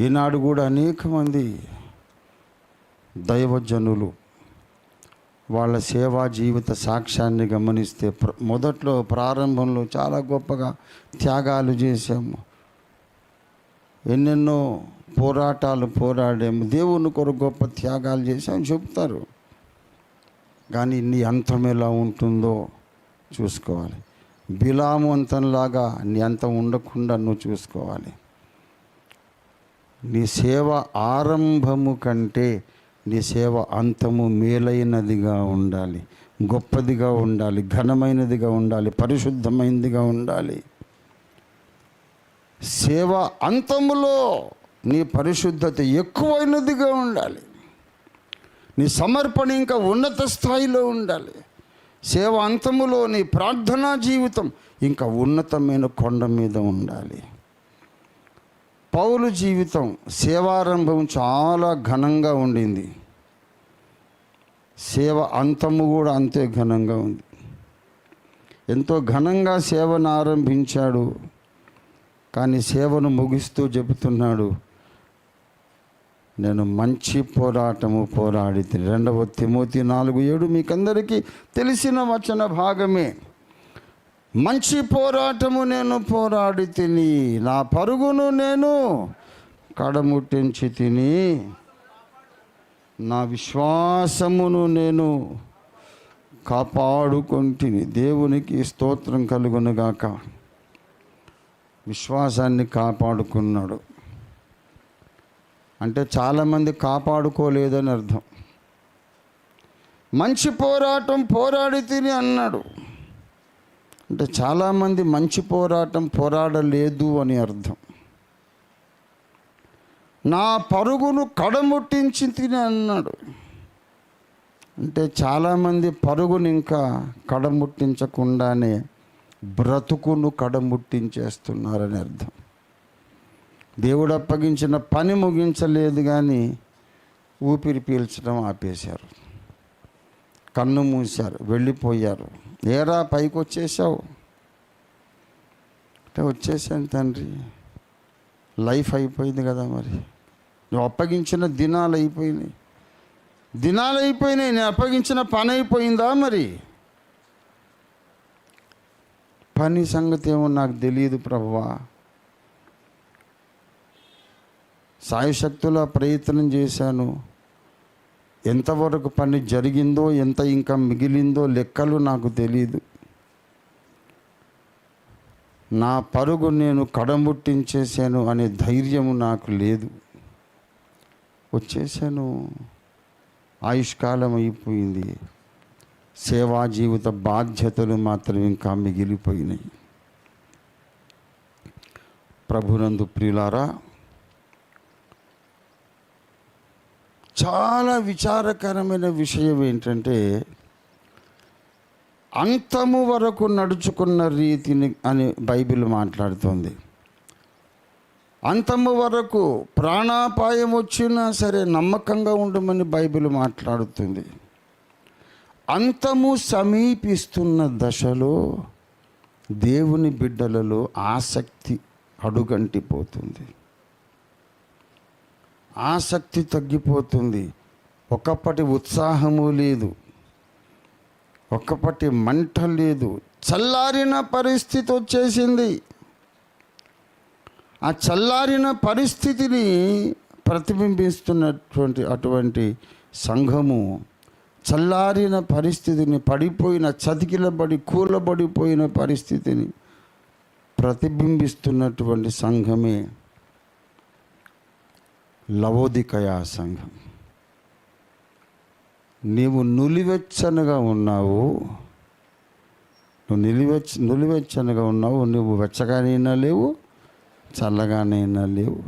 ఈనాడు కూడా అనేక మంది దైవజనులు వాళ్ళ సేవా జీవిత సాక్ష్యాన్ని గమనిస్తే ప్ర- మొదట్లో ప్రారంభంలో చాలా గొప్పగా త్యాగాలు చేశాము. ఎన్నెన్నో పోరాటాలు పోరాడాము. దేవుని కొరకు గొప్ప త్యాగాలు చేశాము చెప్తారు. కానీ నీ అంతం ఎలా ఉంటుందో చూసుకోవాలి. బిలాము అంతంలాగా నీ అంతం ఉండకుండా నువ్వు చూసుకోవాలి. నీ సేవ ఆరంభము కంటే నీ సేవ అంతము మేలైనదిగా ఉండాలి. గొప్పదిగా ఉండాలి. ఘనమైనదిగా ఉండాలి. పరిశుద్ధమైనదిగా ఉండాలి. సేవ అంతములో నీ పరిశుద్ధత ఎక్కువైనదిగా ఉండాలి. నీ సమర్పణ ఇంకా ఉన్నత స్థాయిలో ఉండాలి. సేవ అంతములో నీ ప్రార్థనా జీవితం ఇంకా ఉన్నతమైన కొండ మీద ఉండాలి. పౌలు జీవితం సేవారంభం చాలా ఘనంగా ఉండింది. సేవ అంతము కూడా అంతే ఘనంగా ఉంది. ఎంతో ఘనంగా సేవను ఆరంభించాడు. కానీ సేవను ముగిస్తూ చెబుతున్నాడు నేను మంచి పోరాటము పోరాడి రెండవ తిమోతి నాలుగు ఏడు మీకందరికీ తెలిసిన వచన భాగమే. మంచి పోరాటము నేను పోరాడి తిని నా పరుగును నేను కడముట్టించి తిని నా విశ్వాసమును నేను కాపాడుకుంటుని. దేవునికి స్తోత్రం కలుగునుగాక. విశ్వాసాన్ని కాపాడుకున్నాడు. అంటే చాలామంది కాపాడుకోలేదని అర్థం. మంచి పోరాటం పోరాడి తిని అన్నాడు. అంటే చాలామంది మంచి పోరాటం పోరాడలేదు అని అర్థం. నా పరుగును కడముట్టించి తిని అన్నాడు. అంటే చాలామంది పరుగును ఇంకా కడముట్టించకుండానే బ్రతుకును కడముట్టించేస్తున్నారని అర్థం. దేవుడు అప్పగించిన పని ముగించలేదు కానీ ఊపిరి పీల్చడం ఆపేశారు. కన్ను మూశారు వెళ్ళిపోయారు. ఏరా పైకి వచ్చేసావు అంటే వచ్చేసాను తండ్రి. లైఫ్ అయిపోయింది కదా మరి. నువ్వు అప్పగించిన దినాలు అయిపోయినాయి. దినాలు అయిపోయినాయి నేను అప్పగించిన పని అయిపోయిందా మరి? పని సంగతి ఏమో నాకు తెలియదు ప్రభువా. సాయశక్తుల ప్రయత్నం చేశాను. ఎంతవరకు పని జరిగిందో ఎంత ఇంకా మిగిలిందో లెక్కలు నాకు తెలియదు నా పరుగు నేను కడముట్టించేశాను అనే ధైర్యము నాకు లేదు. వచ్చేసాను ఆయుష్కాలం అయిపోయింది సేవా జీవిత బాధ్యతలు మాత్రం ఇంకా మిగిలిపోయినాయి. ప్రభునందు ప్రియులారా చాలా విచారకరమైన విషయం ఏంటంటే అంతము వరకు నడుచుకున్న రీతిని అని బైబిల్ మాట్లాడుతుంది. అంతము వరకు ప్రాణాపాయం వచ్చినా సరే నమ్మకంగా ఉండమని బైబిల్ మాట్లాడుతుంది. అంతము సమీపిస్తున్న దశలో దేవుని బిడ్డలలో ఆసక్తి అడుగంటిపోతుంది. ఆసక్తి తగ్గిపోతుంది. ఒకప్పటి ఉత్సాహము లేదు. ఒకప్పటి మంట లేదు. చల్లారిన పరిస్థితి వచ్చేసింది. ఆ చల్లారిన పరిస్థితిని ప్రతిబింబిస్తున్నటువంటి అటువంటి సంఘము చల్లారిన పరిస్థితిని పడిపోయిన చతికిలబడి కూలబడిపోయిన పరిస్థితిని ప్రతిబింబిస్తున్నటువంటి సంఘమే. లవోదికయా సంఘం. నీవు నులివెచ్చనగా ఉన్నావు. నువ్వు నిలివెచ్చ నులివెచ్చనగా ఉన్నావు. నువ్వు వెచ్చగానైనా లేవు చల్లగానైనా లేవు.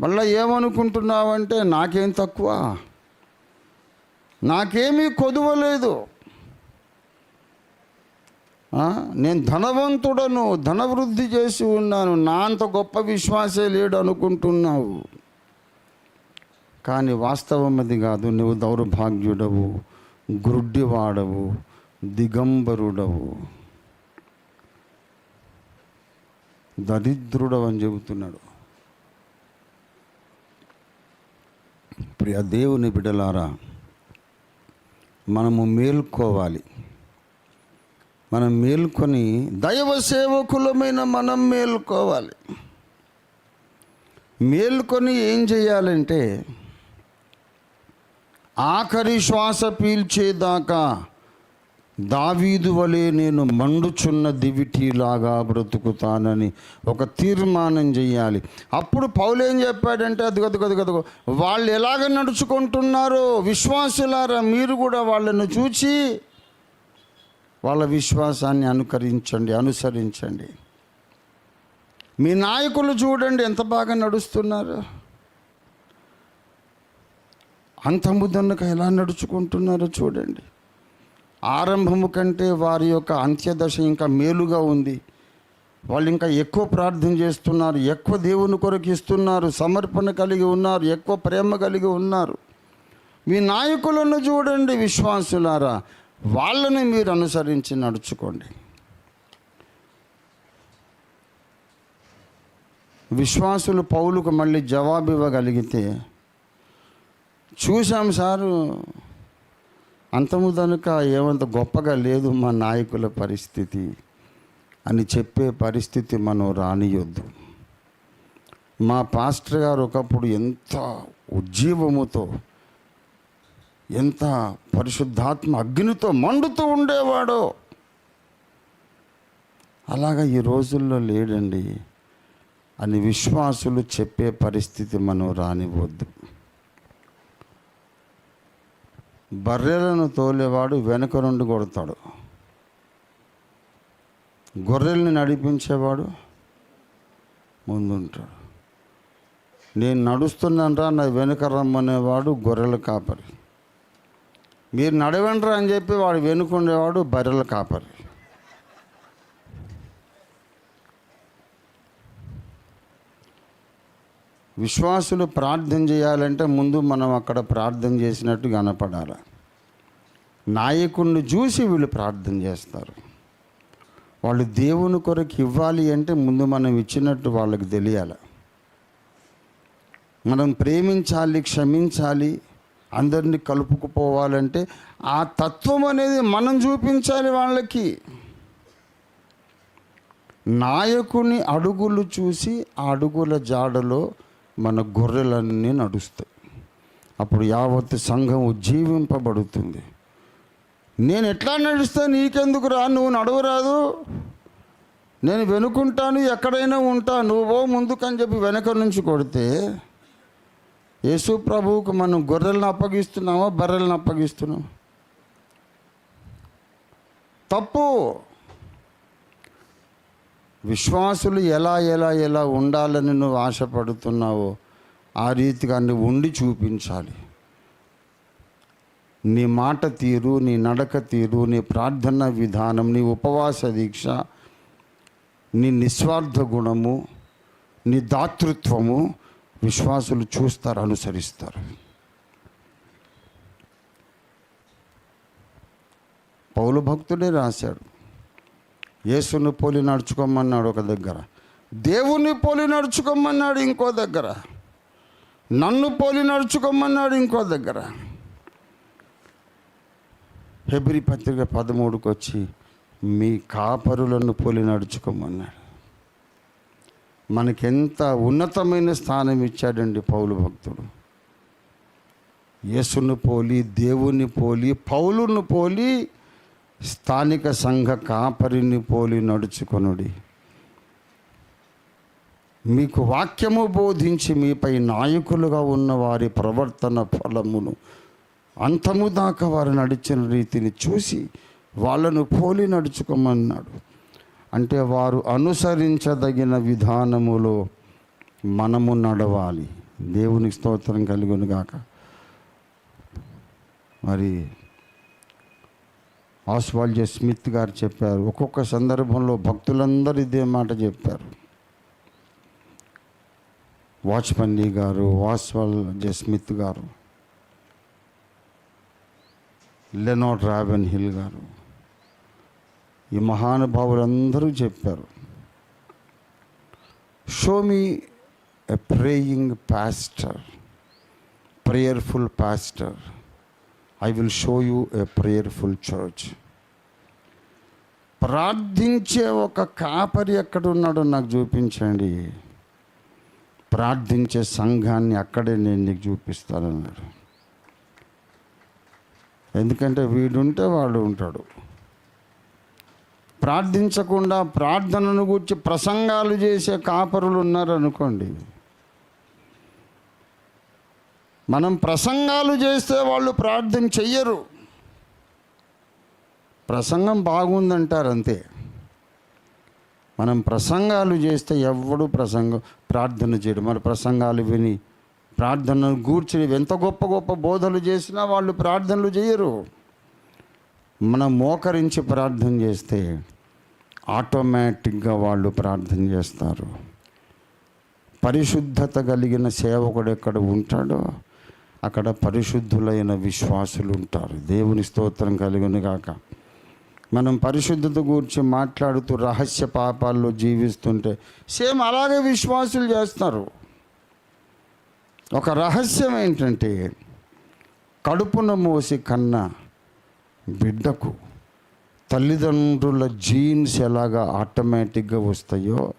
మళ్ళీ ఏమనుకుంటున్నావంటే నాకేం తక్కువ? నాకేమీ కొదువలేదు నేను ధనవంతుడను ధనవృద్ధి చేసి ఉన్నాను. నా అంత గొప్ప విశ్వాసే లేడు అనుకుంటున్నావు కానీ వాస్తవం అది కాదు. నువ్వు దౌర్భాగ్యుడవు గ్రుడ్డివాడవు దిగంబరుడవు. దరిద్రుడవు అని చెబుతున్నాడు. ప్రియ దేవుని బిడలారా మనము మేల్కోవాలి. మనం మేల్కొని దైవ సేవకులమైన మనం మేల్కోవాలి. మేల్కొని ఏం చేయాలంటే ఆఖరి శ్వాస పీల్చేదాకా దావీదు వలె నేను మండుచున్న దివిటీలాగా బ్రతుకుతానని ఒక తీర్మానం చేయాలి అప్పుడు పౌలు ఏం చెప్పాడంటే అది గదు గదు గదు వాళ్ళు ఎలాగ నడుచుకుంటున్నారో విశ్వాసులారా మీరు కూడా వాళ్ళను చూచి వాళ్ళ విశ్వాసాన్ని అనుకరించండి అనుసరించండి. మీ నాయకులు చూడండి ఎంత బాగా నడుస్తున్నారు. అంతముదన్నక ఎలా నడుచుకుంటున్నారో చూడండి. ఆరంభము కంటే వారి యొక్క అంత్యదశ ఇంకా మేలుగా ఉంది. వాళ్ళు ఇంకా ఎక్కువ ప్రార్థన చేస్తున్నారు ఎక్కువ దేవుని కొరకు ఇస్తున్నారు సమర్పణ కలిగి ఉన్నారు ఎక్కువ ప్రేమ కలిగి ఉన్నారు. మీ నాయకులను చూడండి విశ్వాసులారా వాళ్ళని మీరు అనుసరించి నడుచుకోండి. విశ్వాసులు పౌలుకు మళ్ళీ జవాబు ఇవ్వగలిగితే చూసాం సారు. అంతము కనుక ఏమంత గొప్పగా లేదు మా నాయకుల పరిస్థితి అని చెప్పే పరిస్థితి మనం రానియొద్దు. మా పాస్టర్ గారు ఒకప్పుడు ఎంత ఉజ్జీవముతో ఎంత పరిశుద్ధాత్మ అగ్నితో మండుతూ ఉండేవాడో. అలాగా ఈ రోజుల్లో లేడండి అని విశ్వాసులు చెప్పే పరిస్థితి మనం రానివ్వద్దు. బర్రెలను తోలేవాడు వెనుక నుండి కొడతాడు. గొర్రెల్ని నడిపించేవాడు ముందుంటాడు. నేను నడుస్తున్నానరా నా వెనుక రమ్మనేవాడు గొర్రెల కాపరి. మీరు నడవండ్రా అని చెప్పి వాడు వెనుకుండేవాడు బర్రెల కాపరి. విశ్వాసులు ప్రార్థన చేయాలంటే ముందు మనం అక్కడ ప్రార్థన చేసినట్టు కనపడాలి. నాయకుడిని చూసి వీళ్ళు ప్రార్థన చేస్తారు. వాళ్ళు దేవుని కొరకు ఇవ్వాలి అంటే ముందు మనం ఇచ్చినట్టు వాళ్ళకి తెలియాలి. మనం ప్రేమించాలి క్షమించాలి అందరినీ కలుపుకుపోవాలంటే ఆ తత్వం అనేది మనం చూపించాలి వాళ్ళకి. నాయకుని అడుగులు చూసి ఆ అడుగుల జాడలో మన గొర్రెలన్నీ నడుస్తాయి. అప్పుడు యావత్ సంఘం ఉజ్జీవింపబడుతుంది నేను ఎట్లా నడుస్తా నీకెందుకు రా? నువ్వు నడవరాదు. నేను వెనుకుంటాను ఎక్కడైనా ఉంటా. నువ్వో ముందుకని చెప్పి వెనక నుంచి కొడితే యేసు ప్రభువుకు మనం గొర్రెలను అప్పగిస్తున్నామా బర్రెలను అప్పగిస్తున్నాం తప్పు. విశ్వాసులు ఎలా ఎలా ఎలా ఉండాలని నువ్వు ఆశపడుతున్నావో ఆ రీతిగా నువ్వు ఉండి చూపించాలి. నీ మాట తీరు నీ నడక తీరు నీ ప్రార్థన విధానం నీ ఉపవాస దీక్ష నీ నిస్వార్థ గుణము నీ దాతృత్వము విశ్వాసులు చూస్తారు అనుసరిస్తారు. పౌలు భక్తుడే రాశాడు. యేసుని పోలి నడుచుకోమన్నాడు ఒక దగ్గర. దేవుణ్ణి పోలి నడుచుకోమన్నాడు ఇంకో దగ్గర. నన్ను పోలి నడుచుకోమన్నాడు ఇంకో దగ్గర. హెబ్రి పత్రిక పదమూడుకు వచ్చి మీ కాపరులను పోలి నడుచుకోమన్నాడు. మనకెంత ఉన్నతమైన స్థానం ఇచ్చాడండి పౌలు భక్తుడు. యేసును పోలి దేవుని పోలి పౌలును పోలి స్థానిక సంఘ కాపరిని పోలి నడుచుకొనుడి. మీకు వాక్యము బోధించి మీపై నాయకులుగా ఉన్న వారి ప్రవర్తన ఫలమును అంతము దాకా వారు నడిచిన రీతిని చూసి వాళ్ళను పోలి నడుచుకోమన్నాడు. అంటే వారు అనుసరించదగిన విధానములో మనము నడవాలి. దేవునికి స్తోత్రం కలుగును గాక ఆస్వాల్ ఆస్వాల్జే స్మిత్ గారు చెప్పారు. ఒక్కొక్క సందర్భంలో భక్తులందరూ ఇదే మాట చెప్పారు. వాచ్పల్లి గారు వాస్వాల్ జే స్మిత్ గారు లెనోట్ రాబెన్ హిల్ గారు ఈ మహానుభావులందరూ చెప్పారు. Show me a praying pastor prayerful pastor I will show you a prayerful church ప్రార్థించే ఒక కాపరి ఎక్కడ ఉన్నాడో నాకు చూపించండి. ప్రార్థించే సంఘాన్ని అక్కడే నేను నీకు చూపిస్తానన్నాడు. ఎందుకంటే వీడుంటే వాడు ఉంటాడు. ప్రార్థించకుండా ప్రార్థనను గురించి ప్రసంగాలు చేసే కాపరులు ఉన్నారనుకోండి. మనం ప్రసంగాలు చేస్తే వాళ్ళు ప్రార్థన చెయ్యరు. ప్రసంగం బాగుందంటారు అంతే. మనం ప్రసంగాలు చేస్తే ఎవడు ప్రసంగం ప్రార్థన చేయడు. మరి ప్రసంగాలు విని ప్రార్థనను గూర్చి ఎంత గొప్ప గొప్ప బోధలు చేసినా వాళ్ళు ప్రార్థనలు చేయరు మనం మోకరించి ప్రార్థన చేస్తే ఆటోమేటిక్గా వాళ్ళు ప్రార్థన చేస్తారు. పరిశుద్ధత కలిగిన సేవకుడు ఎక్కడ ఉంటాడో అక్కడ పరిశుద్ధులైన విశ్వాసులు ఉంటారు దేవుని స్తోత్రం కలిగిన గాక. మనం పరిశుద్ధత గురించి మాట్లాడుతూ రహస్య పాపాల్లో జీవిస్తుంటే సేమ్ అలాగే విశ్వాసులు చేస్తారు. ఒక రహస్యం ఏంటంటే కడుపున మోసి కన్నా బిడ్డకు తల్లిదండ్రుల జీన్స్ ఎలాగా ఆటోమేటిక్గా వస్తాయో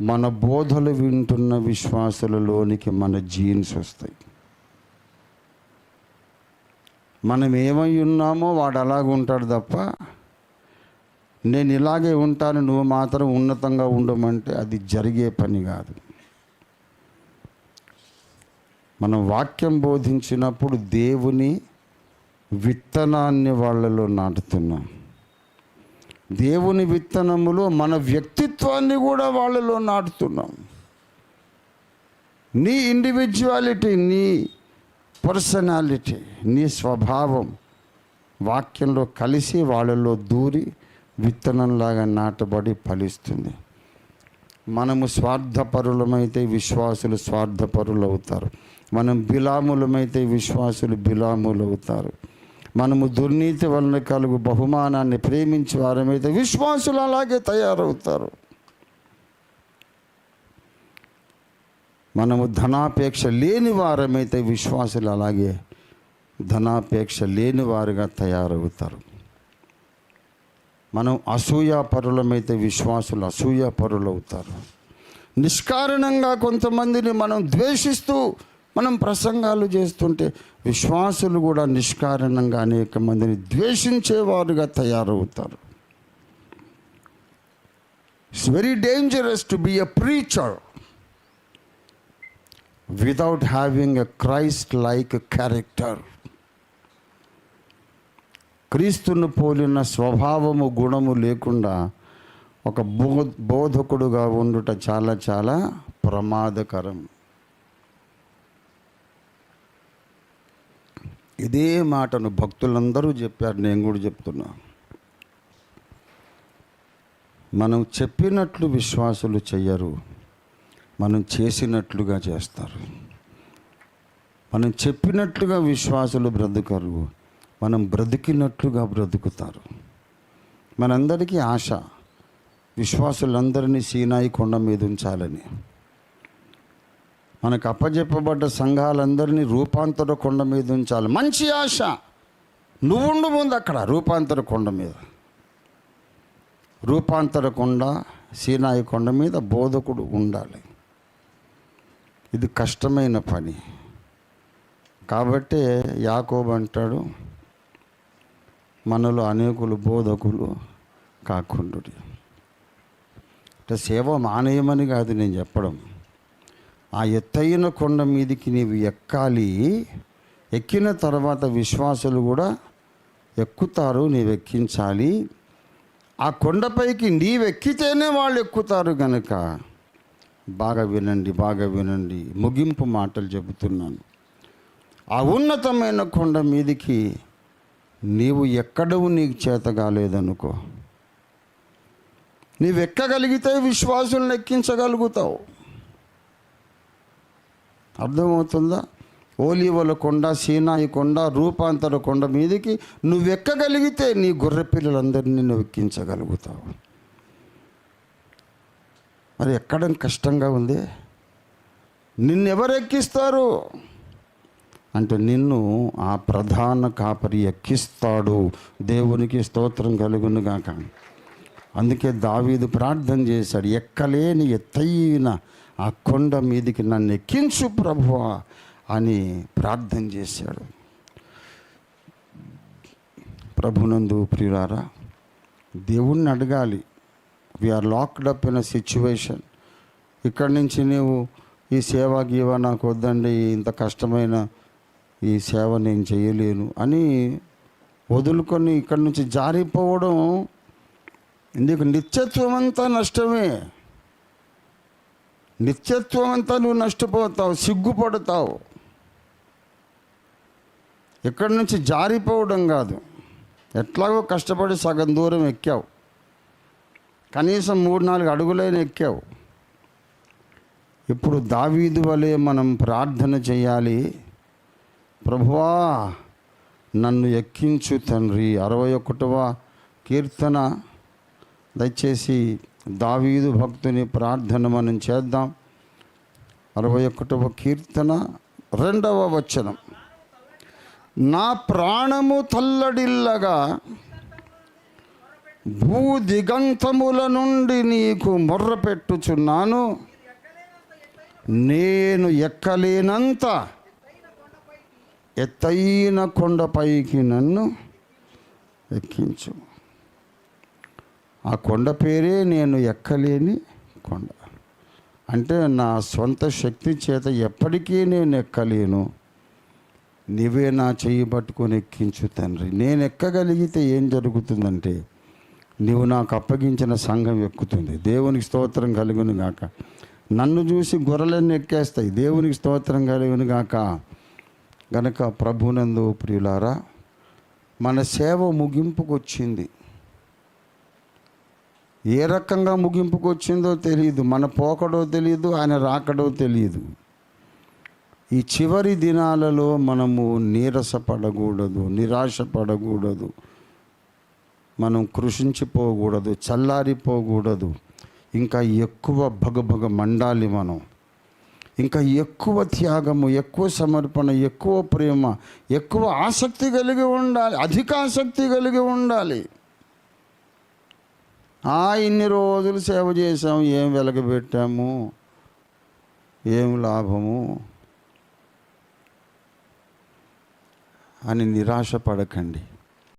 మన బోధలు వింటున్న విశ్వాసులలోనికి మన జీన్స్ వస్తాయి. మనం ఏమై ఉన్నామో వాడు అలాగే ఉంటాడు తప్ప నేను ఇలాగే ఉంటాను నువ్వు మాత్రం ఉన్నతంగా ఉండమంటే అది జరిగే పని కాదు. మనం వాక్యం బోధించినప్పుడు దేవుని విత్తనాన్ని వాళ్ళలో నాటుతున్నాం. దేవుని విత్తనములో మన వ్యక్తిత్వాన్ని కూడా వాళ్ళలో నాటుతున్నాం. నీ ఇండివిజువాలిటీ నీ పర్సనాలిటీ నీ స్వభావం వాక్యంలో కలిసి వాళ్ళలో దూరి విత్తనంలాగా నాటబడి ఫలిస్తుంది. మనము స్వార్థపరులమైతే విశ్వాసులు స్వార్థపరులు అవుతారు మనం బిలాములమైతే విశ్వాసులు బిలాములు అవుతారు మనము దుర్నీతి వలన కలుగు బహుమానాన్ని ప్రేమించే వారమైతే విశ్వాసులు అలాగే తయారవుతారు. మనము ధనాపేక్ష లేని వారమైతే విశ్వాసులు అలాగే ధనాపేక్ష లేని వారుగా తయారవుతారు. మనం అసూయాపరులమైతే విశ్వాసులు అసూయాపరులు అవుతారు నిష్కారణంగా కొంతమందిని మనం ద్వేషిస్తూ మనం ప్రసంగాలు చేస్తుంటే విశ్వాసులు కూడా నిష్కారణంగా అనేక మందిని ద్వేషించేవారుగా తయారవుతారు. It's very dangerous to be a preacher without having a Christ like character క్రీస్తును పోలిన స్వభావము గుణము లేకుండా ఒక బో బోధకుడుగా ఉండుట చాలా చాలా ప్రమాదకరం. ఇదే మాటను భక్తులందరూ చెప్పారు నేను కూడా చెప్తున్నా. మనం చెప్పినట్లు విశ్వాసులు చెయ్యరు. మనం చేసినట్లుగా చేస్తారు. మనం చెప్పినట్లుగా విశ్వాసులు బ్రతుకరు. మనం బ్రతికినట్లుగా బ్రతుకుతారు. మనందరికీ ఆశ విశ్వాసులందరినీ సీనాయి కొండ మీద ఉంచాలని. మనకు అప్పజెప్పబడ్డ సంఘాలందరినీ రూపాంతర కొండ మీద ఉంచాలి. మంచి ఆశ. నువ్వుండు ముందు అక్కడ రూపాంతర కొండ మీద. రూపాంతర కొండ సీనాయి కొండ మీద బోధకుడు ఉండాలి. ఇది కష్టమైన పని. కాబట్టే యాకోబు అంటాడు మనలో అనేకులు బోధకులు కాకుండా అంటే సేవ మానేయమని కాదు నేను చెప్పడం. ఆ ఎత్తైన కొండ మీదికి నీవు ఎక్కాలి ఎక్కిన తర్వాత విశ్వాసులు కూడా ఎక్కుతారు నీవు ఎక్కించాలి. ఆ కొండపైకి నీవెక్కితేనే వాళ్ళు ఎక్కుతారు కనుక బాగా వినండి బాగా వినండి. ముగింపు మాటలు చెబుతున్నాను. ఆ ఉన్నతమైన కొండ మీదికి నీవు ఎక్కడవు నీకు చేత కాలేదనుకో. నీవు ఎక్కగలిగితే విశ్వాసులను ఎక్కించగలుగుతావు అర్థమవుతుందా? ఓలీవల కొండ సీనాయి కొండ రూపాంతర కొండ మీదికి నువ్వెక్కగలిగితే నీ గొర్రె పిల్లలందరినీ నువ్వు ఎక్కించగలుగుతావు. మరి ఎక్కడ కష్టంగా ఉంది? నిన్నెవరు ఎక్కిస్తారు అంటే నిన్ను ఆ ప్రధాన కాపరి ఎక్కిస్తాడు. దేవునికి స్తోత్రం కలుగునుగాక అందుకే దావీదు ప్రార్థన చేశాడు ఎక్కలేని ఎత్తైన ఆ కొండ మీదికి నన్ను ఎక్కించు ప్రభువా అని ప్రార్థన చేశాడు. ప్రభునందు ప్రియులారా దేవుణ్ణి అడగాలి. We're locked up in a situation ఇక్కడి నుంచి నీవు ఈ సేవ గీవ నాకు వద్దండి ఇంత కష్టమైన ఈ సేవ నేను చేయలేను అని వదులుకొని ఇక్కడి నుంచి జారిపోవడం నీకు నిత్యత్వం అంతా నష్టమే. నిత్యత్వం అంతా నువ్వు నష్టపోతావు సిగ్గుపడతావు. ఇక్కడి నుంచి జారిపోవడం కాదు. ఎట్లాగో కష్టపడి సగం దూరం ఎక్కావు. కనీసం మూడు నాలుగు అడుగులైన ఎక్కావు. ఇప్పుడు దావీదు వలె మనం ప్రార్థన చేయాలి. ప్రభువా నన్ను ఎక్కించు తండ్రి. అరవై ఒకటవ కీర్తన. దయచేసి దావీదు భక్తుని ప్రార్థన మనం చేద్దాం. అరవై ఒకటవ కీర్తన రెండవ వచనం. నా ప్రాణము తల్లడిల్లగా భూ దిగంతముల నుండి నీకు మొర్రపెట్టుచున్నాను. నేను ఎక్కలేనంత ఎత్తైన కొండపైకి నన్ను ఎక్కించు. ఆ కొండ పేరే నేను ఎక్కలేని కొండ. అంటే నా సొంత శక్తి చేత ఎప్పటికీ నేను ఎక్కలేను. నీవే నా చెయ్యి పట్టుకొని ఎక్కించు తండ్రి. నేను ఎక్కగలిగితే ఏం జరుగుతుందంటే నీవు నాకు అప్పగించిన సంఘం ఎక్కుతుంది. దేవునికి స్తోత్రం కలుగును గాక. నన్ను చూసి గొర్రెలన్నీ ఎక్కేస్తాయి. దేవునికి స్తోత్రం కలుగును గాక. గనక ప్రభునందు ప్రియులారా మన సేవ ముగింపుకు వచ్చింది ఏ రకంగా ముగింపుకు వచ్చిందో తెలియదు. మన పోకడో తెలియదు ఆయన రాకడో తెలియదు. ఈ చివరి దినాలలో మనము నీరసపడకూడదు నిరాశపడకూడదు. మనం కృషించిపోకూడదు చల్లారిపోకూడదు ఇంకా ఎక్కువ భగభగ మండాలి మనం. ఇంకా ఎక్కువ త్యాగము ఎక్కువ సమర్పణ ఎక్కువ ప్రేమ ఎక్కువ ఆసక్తి కలిగి ఉండాలి అధిక ఆసక్తి కలిగి ఉండాలి. ఆ ఇన్ని రోజులు సేవ చేసాము ఏం వెలగబెట్టాము ఏం లాభము? అని నిరాశ పడకండి